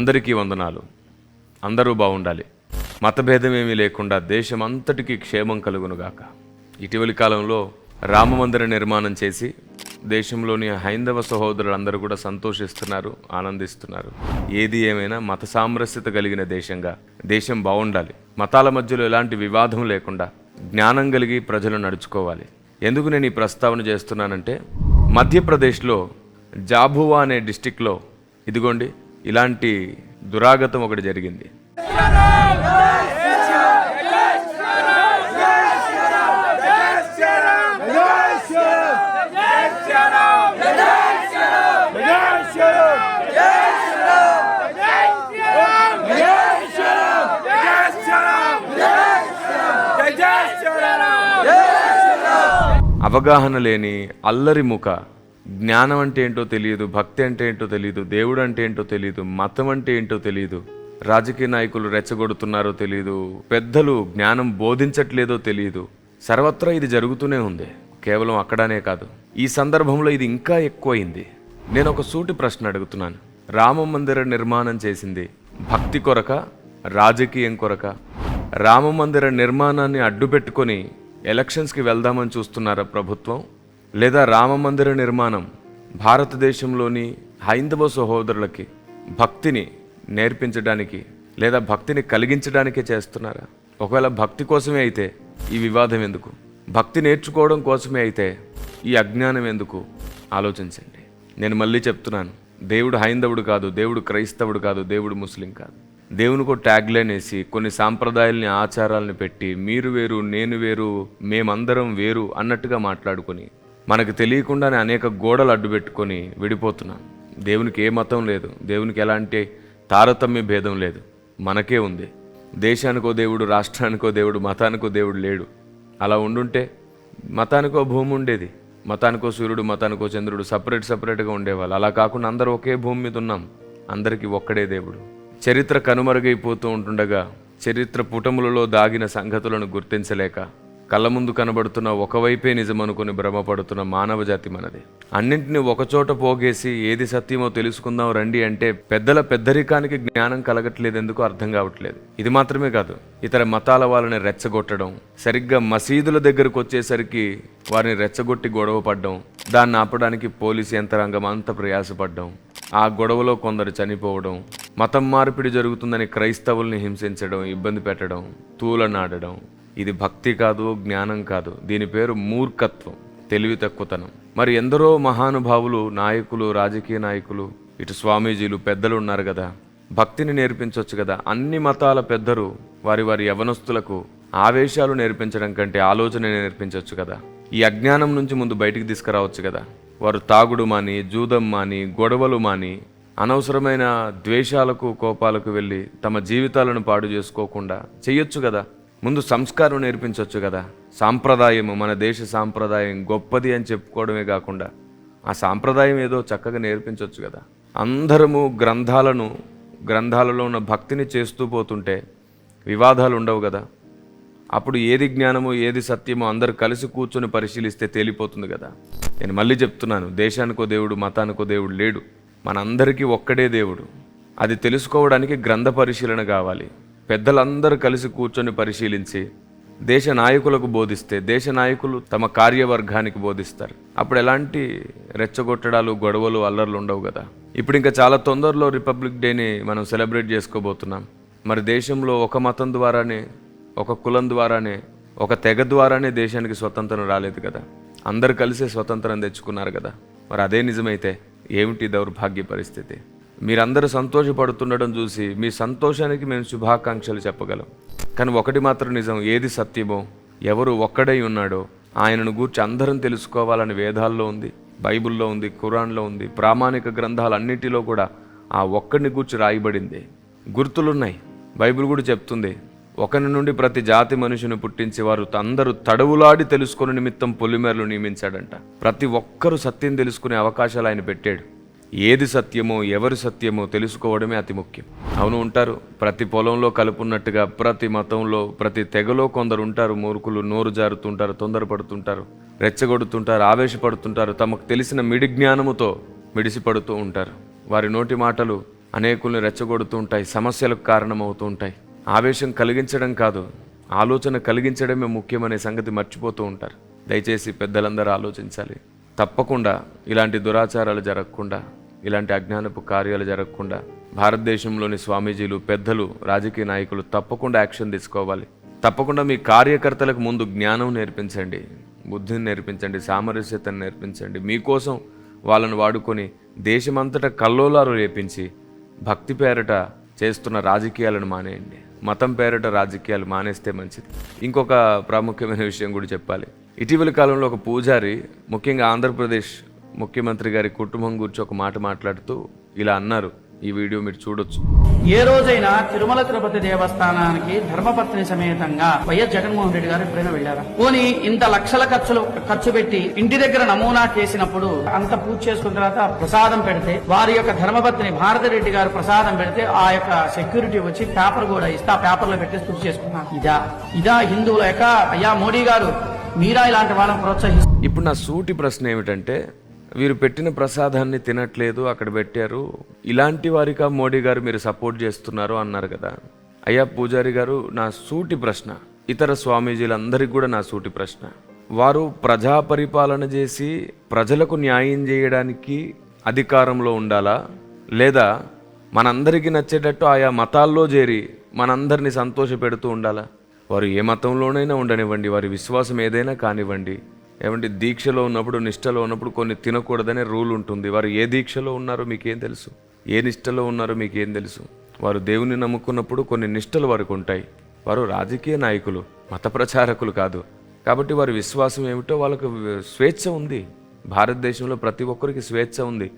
అందరికీ వందనాలు. అందరూ బాగుండాలి. మతభేదం ఏమీ లేకుండా దేశం అంతటికీ క్షేమం కలుగునుగాక. ఇటీవలి కాలంలో రామమందిర నిర్మాణం చేసి దేశంలోని హైందవ సహోదరులందరూ కూడా సంతోషిస్తున్నారు ఆనందిస్తున్నారు. ఏది ఏమైనా మత సామరస్యత కలిగిన దేశంగా దేశం బాగుండాలి. మతాల మధ్యలో ఎలాంటి వివాదం లేకుండా జ్ఞానం కలిగి ప్రజలు నడుచుకోవాలి. ఎందుకు నేను ఈ ప్రస్తావన చేస్తున్నానంటే మధ్యప్రదేశ్లో జాబువా అనే డిస్టిక్లో ఇదిగోండి ఇలాంటి దురాగతం ఒకటి జరిగింది. అవగాహన లేని అల్లరి ముఖ జ్ఞానం అంటే ఏంటో తెలియదు భక్తి అంటే ఏంటో తెలియదు దేవుడు అంటే ఏంటో తెలియదు మతం అంటే ఏంటో తెలియదు రాజకీయ నాయకులు రెచ్చగొడుతున్నారో తెలియదు పెద్దలు జ్ఞానం బోధించట్లేదో తెలియదు. సర్వత్రా ఇది జరుగుతూనే ఉంది కేవలం అక్కడనే కాదు. ఈ సందర్భంలో ఇది ఇంకా ఎక్కువైంది. నేను ఒక సూటి ప్రశ్న అడుగుతున్నాను. రామ మందిర నిర్మాణం చేసింది భక్తి కొరక రాజకీయం కొరక? రామ మందిర నిర్మాణాన్ని అడ్డుపెట్టుకొని ఎలక్షన్స్కి వెళ్దామని చూస్తున్నారా ప్రభుత్వం? లేదా రామ మందిర నిర్మాణం భారతదేశంలోని హైందవ సహోదరులకి భక్తిని నేర్పించడానికి లేదా భక్తిని కలిగించడానికే చేస్తున్నారా? ఒకవేళ భక్తి కోసమే అయితే ఈ వివాదం ఎందుకు? భక్తి నేర్చుకోవడం కోసమే అయితే ఈ అజ్ఞానం ఎందుకు? ఆలోచించండి. నేను మళ్ళీ చెప్తున్నాను. దేవుడు హైందవుడు కాదు దేవుడు క్రైస్తవుడు కాదు దేవుడు ముస్లిం కాదు. దేవునికో ట్యాగ్లైన్ వేసి కొన్ని సాంప్రదాయాల్ని ఆచారాలని పెట్టి మీరు వేరు నేను వేరు మేమందరం వేరు అన్నట్టుగా మాట్లాడుకొని మనకు తెలియకుండానే అనేక గోడలు అడ్డు పెట్టుకొని విడిపోతున్నాం దేవునికి ఏ మతం లేదు. దేవునికి ఎలాంటి తారతమ్య భేదం లేదు. మనకే ఉంది. దేశానికో దేవుడు రాష్ట్రానికో దేవుడు మతానికో దేవుడు లేడు. అలా ఉండుంటే మతానికో భూమి ఉండేది. మతానికో సూర్యుడు మతానికో చంద్రుడు సపరేట్ సపరేట్గా ఉండేవాళ్ళు. అలా కాకుండా అందరూ ఒకే భూమి మీద ఉన్నాం. అందరికీ ఒక్కడే దేవుడు. చరిత్ర కనుమరుగైపోతూ ఉంటుండగా చరిత్ర పుటములలో దాగిన సంగతులను గుర్తించలేక కళ్ళ ముందు కనబడుతున్న ఒకవైపే నిజమనుకుని భ్రమపడుతున్న మానవ జాతి మనది. అన్నింటినీ ఒకచోట పోగేసి ఏది సత్యమో తెలుసుకుందాం రండి అంటే పెద్దల పెద్దరికానికి జ్ఞానం కలగట్లేదు ఎందుకు అర్థం కావట్లేదు. ఇది మాత్రమే కాదు ఇతర మతాల వాళ్ళని రెచ్చగొట్టడం సరిగ్గా మసీదుల దగ్గరకు వచ్చేసరికి వారిని రెచ్చగొట్టి గొడవ పడ్డం దాన్ని ఆపడానికి పోలీసు యంత్రాంగం అంత ప్రయాసపడ్డం ఆ గొడవలో కొందరు చనిపోవడం మతం మార్పిడి జరుగుతుందని క్రైస్తవుల్ని హింసించడం ఇబ్బంది పెట్టడం తూలనాడడం ఇది భక్తి కాదు జ్ఞానం కాదు. దీని పేరు మూర్ఖత్వం తెలివి తక్కువతనం. మరి ఎందరో మహానుభావులు నాయకులు రాజకీయ నాయకులు ఇటు స్వామీజీలు పెద్దలు ఉన్నారు కదా. భక్తిని నేర్పించవచ్చు కదా. అన్ని మతాల పెద్దలు వారి వారి యవనస్తులకు ఆవేశాలు నేర్పించడం కంటే ఆలోచన నేర్పించవచ్చు కదా. ఈ అజ్ఞానం నుంచి ముందు బయటికి తీసుకురావచ్చు కదా. వారు తాగుడు మాని జూదం మాని గొడవలు మాని అనవసరమైన ద్వేషాలకు కోపాలకు వెళ్ళి తమ జీవితాలను పాడు చేసుకోకుండా చెయ్యొచ్చు కదా. ముందు సంస్కారం నేర్పించవచ్చు కదా. సాంప్రదాయము మన దేశ సాంప్రదాయం గొప్పది అని చెప్పుకోవడమే కాకుండా ఆ సాంప్రదాయం ఏదో చక్కగా నేర్పించవచ్చు కదా. అందరము గ్రంథాలను గ్రంథాలలో ఉన్న భక్తిని చేస్తూ పోతుంటే వివాదాలు ఉండవు కదా. అప్పుడు ఏది జ్ఞానమో ఏది సత్యమో అందరు కలిసి కూర్చొని పరిశీలిస్తే తేలిపోతుంది కదా. నేను మళ్ళీ చెప్తున్నాను దేశానికో దేవుడు మతానికో దేవుడు లేడు. మనందరికీ ఒక్కడే దేవుడు. అది తెలుసుకోవడానికి గ్రంథ పరిశీలన కావాలి. పెద్దలందరూ కలిసి కూర్చొని పరిశీలించి దేశ నాయకులకు బోధిస్తే దేశ నాయకులు తమ కార్యవర్గానికి బోధిస్తారు. అప్పుడు ఎలాంటి రెచ్చగొట్టడాలు గొడవలు అల్లర్లు ఉండవు కదా. ఇప్పుడు ఇంకా చాలా తొందరలో రిపబ్లిక్ డేని మనం సెలబ్రేట్ చేసుకోబోతున్నాం. మరి దేశంలో ఒక మతం ద్వారానే ఒక కులం ద్వారానే ఒక తెగ ద్వారానే దేశానికి స్వతంత్రం రాలేదు కదా. అందరు కలిసే స్వతంత్రం తెచ్చుకున్నారు కదా. మరి అదే నిజమైతే ఏమిటి దౌర్భాగ్య పరిస్థితి? మీరందరూ సంతోషపడుతుండడం చూసి మీ సంతోషానికి మేము శుభాకాంక్షలు చెప్పగలం. కానీ ఒకటి మాత్రం నిజం ఏది సత్యమో ఎవరు ఒక్కడై ఉన్నాడో ఆయనను గూర్చి అందరం తెలుసుకోవాలని వేదాల్లో ఉంది బైబిల్లో ఉంది ఖురాన్లో ఉంది ప్రామాణిక గ్రంథాలన్నిటిలో కూడా ఆ ఒక్కడిని గూర్చి రాయబడింది. గుర్తులున్నాయి. బైబిల్ కూడా చెప్తుంది ఒకరి నుండి ప్రతి జాతి మనుషుని పుట్టించి వారు అందరూ తడవులాడి తెలుసుకుని నిమిత్తం పొలిమేరలు నియమించాడంట. ప్రతి ఒక్కరూ సత్యం తెలుసుకునే అవకాశాలు ఆయన పెట్టాడు. ఏది సత్యమో ఎవరి సత్యమో తెలుసుకోవడమే అతి ముఖ్యం. అవును ఉంటారు. ప్రతి పొలంలో కలుపున్నట్టుగా ప్రతి మతంలో ప్రతి తెగలో కొందరు ఉంటారు. మూర్ఖులు నోరు జారుతుంటారు తొందరపడుతుంటారు రెచ్చగొడుతుంటారు ఆవేశపడుతుంటారు. తమకు తెలిసిన మిడి జ్ఞానముతో మిడిసిపడుతూ ఉంటారు. వారి నోటి మాటలు అనేకుల్ని రెచ్చగొడుతూ ఉంటాయి సమస్యలకు కారణమవుతూ ఉంటాయి ఆవేశం కలిగించడం కాదు ఆలోచన కలిగించడమే ముఖ్యమనే సంగతి మర్చిపోతూ ఉంటారు. దయచేసి పెద్దలందరూ ఆలోచించాలి. తప్పకుండా ఇలాంటి దురాచారాలు జరగకుండా ఇలాంటి అజ్ఞానపు కార్యాలు జరగకుండా భారతదేశంలోని స్వామీజీలు పెద్దలు రాజకీయ నాయకులు తప్పకుండా యాక్షన్ తీసుకోవాలి. తప్పకుండా మీ కార్యకర్తలకు ముందు జ్ఞానం నేర్పించండి బుద్ధిని నేర్పించండి సామరస్యతను నేర్పించండి. మీకోసం వాళ్ళను వాడుకొని దేశమంతటా కల్లోలాలు రేపించి భక్తి పేరట చేస్తున్న రాజకీయాలను మానేయండి. మతం పేరట రాజకీయాలు మానేస్తే మంచిది. ఇంకొక ప్రాముఖ్యమైన విషయం కూడా చెప్పాలి. ఇటీవల కాలంలో ఒక పూజారి ముఖ్యంగా ఆంధ్రప్రదేశ్ ముఖ్యమంత్రి గారి కుటుంబం గురించి ఒక మాట మాట్లాడుతూ ఇలా అన్నారు. ఈ వీడియో మీరు చూడొచ్చు. ఏ రోజైనా తిరుమల తిరుపతి దేవస్థానానికి ధర్మపత్ని సమేతంగా వైఎస్ జగన్మోహన్ రెడ్డి గారు ఎప్పుడైనా వెళ్ళారా? పోనీ ఇంత లక్షల ఖర్చులు ఖర్చు పెట్టి ఇంటి దగ్గర నమూనా చేసినప్పుడు అంత పూజ చేసుకున్న తర్వాత ప్రసాదం పెడితే వారి యొక్క ధర్మపత్ని భారతిరెడ్డి గారు ప్రసాదం పెడితే ఆ యొక్క సెక్యూరిటీ వచ్చి పేపర్ కూడా ఇస్తే ఆ పేపర్లో పెట్టి పూజ చేసుకున్నారు ఇదా ఇదా హిందువుల యొక్క అయ్యా మోడీ గారు మీరా ఇలాంటి వాళ్ళని ప్రోత్సహిస్తారు ఇప్పుడు నా సూటి ప్రశ్న ఏమిటంటే వీరు పెట్టిన ప్రసాదాన్ని తినట్లేదు అక్కడ పెట్టారు. ఇలాంటి వారికా మోడీ గారు మీరు సపోర్ట్ చేస్తున్నారు అన్నారు కదా. అయ్యా పూజారి గారు నా సూటి ప్రశ్న. ఇతర స్వామీజీలందరికీ కూడా నా సూటి ప్రశ్న. వారు ప్రజా పరిపాలన చేసి ప్రజలకు న్యాయం చేయడానికి అధికారంలో ఉండాలా? లేదా మనందరికీ నచ్చేటట్టు ఆయా మతాల్లో చేరి మనందరినీ సంతోష పెడుతూ ఉండాలా? వారు ఏ మతంలోనైనా ఉండనివ్వండి వారి విశ్వాసం ఏదైనా కానివ్వండి. ఏమంటే దీక్షలో ఉన్నప్పుడు నిష్టలో ఉన్నప్పుడు కొన్ని తినకూడదనే రూల్ ఉంటుంది. వారు ఏ దీక్షలో ఉన్నారో మీకేం తెలుసు? ఏ నిష్టలో ఉన్నారో మీకేం తెలుసు? వారు దేవుని నమ్ముకున్నప్పుడు కొన్ని నిష్టలు వారికి ఉంటాయి. వారు రాజకీయ నాయకులు మత ప్రచారకులు కాదు. కాబట్టి వారి విశ్వాసం ఏమిటో వాళ్ళకు స్వేచ్ఛ ఉంది. భారతదేశంలో ప్రతి ఒక్కరికి స్వేచ్ఛ ఉంది.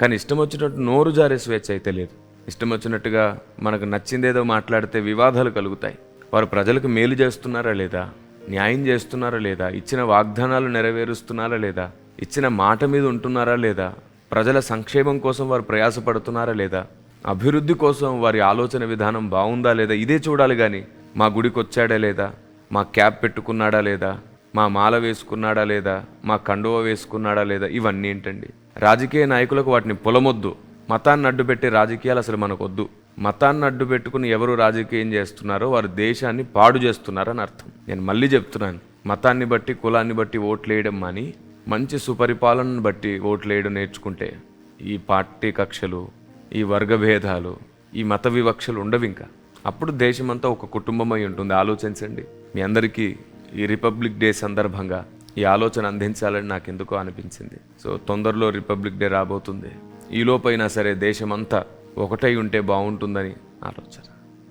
కానీ ఇష్టం వచ్చినట్టు నోరు జారే స్వేచ్ఛ అయితే లేదు. ఇష్టం వచ్చినట్టుగా మనకు నచ్చిందేదో మాట్లాడితే వివాదాలు కలుగుతాయి. వారు ప్రజలకు మేలు చేస్తున్నారా లేదా? న్యాయం చేస్తున్నారా లేదా? ఇచ్చిన వాగ్దానాలు నెరవేరుస్తున్నారా లేదా? ఇచ్చిన మాట మీద ఉంటున్నారా లేదా? ప్రజల సంక్షేమం కోసం వారు ప్రయాసపడుతున్నారా లేదా? అభివృద్ధి కోసం వారి ఆలోచన విధానం బాగుందా లేదా? ఇదే చూడాలి కానీ మా గుడికి వచ్చాడా లేదా? మా క్యాప్ పెట్టుకున్నాడా లేదా? మా మాల వేసుకున్నాడా లేదా? మా కండువ వేసుకున్నాడా లేదా? ఇవన్నీ ఏంటండి? రాజకీయ నాయకులకు వాటిని పొలమొద్దు. మతాన్ని అడ్డుపెట్టే రాజకీయాలు అసలు మనకొద్దు. మతాన్ని అడ్డు పెట్టుకుని ఎవరు రాజకీయం చేస్తున్నారో వారు దేశాన్ని పాడు చేస్తున్నారని అర్థం. నేను మళ్ళీ చెప్తున్నాను. మతాన్ని బట్టి కులాన్ని బట్టి ఓట్లు వేయడం అని మంచి సుపరిపాలనను బట్టి ఓట్లు వేయడం నేర్చుకుంటే ఈ పార్టీ కక్షలు ఈ వర్గభేదాలు ఈ మత వివక్షలు ఉండవు ఇంకా. అప్పుడు దేశమంతా ఒక కుటుంబమై ఉంటుంది. ఆలోచించండి. మీ అందరికీ ఈ రిపబ్లిక్ డే సందర్భంగా ఈ ఆలోచన అందించాలని నాకు ఎందుకో అనిపించింది. సో తొందరలో రిపబ్లిక్ డే రాబోతుంది. ఈ లోపైనా సరే దేశమంతా ఒకటై ఉంటే బాగుంటుందని ఆలోచన.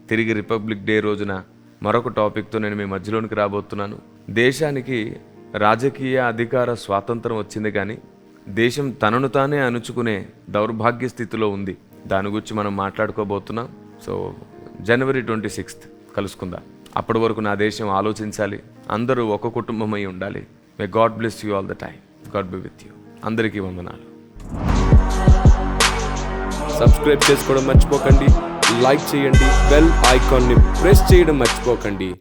తిరిగి రిపబ్లిక్ డే రోజున మరొక టాపిక్తో నేను మీ మధ్యలోనికి రాబోతున్నాను. దేశానికి రాజకీయ అధికార స్వాతంత్రం వచ్చింది కానీ దేశం తనను తానే అణుచుకునే దౌర్భాగ్య స్థితిలో ఉంది. దాని గురించి మనం మాట్లాడుకోబోతున్నాం. సో జనవరి ట్వంటీ సిక్స్త్ కలుసుకుందాం. అప్పటి వరకు నా దేశం ఆలోచించాలి. అందరూ ఒక కుటుంబమై ఉండాలి. May God bless you all the time God be with you అందరికీ వందనాలు. సబ్స్క్రైబ్ చేసుకోవడం మర్చిపోకండి. లైక్ చేయండి బెల్ ఐకాన్ని ప్రెస్ చేయడం మర్చిపోకండి.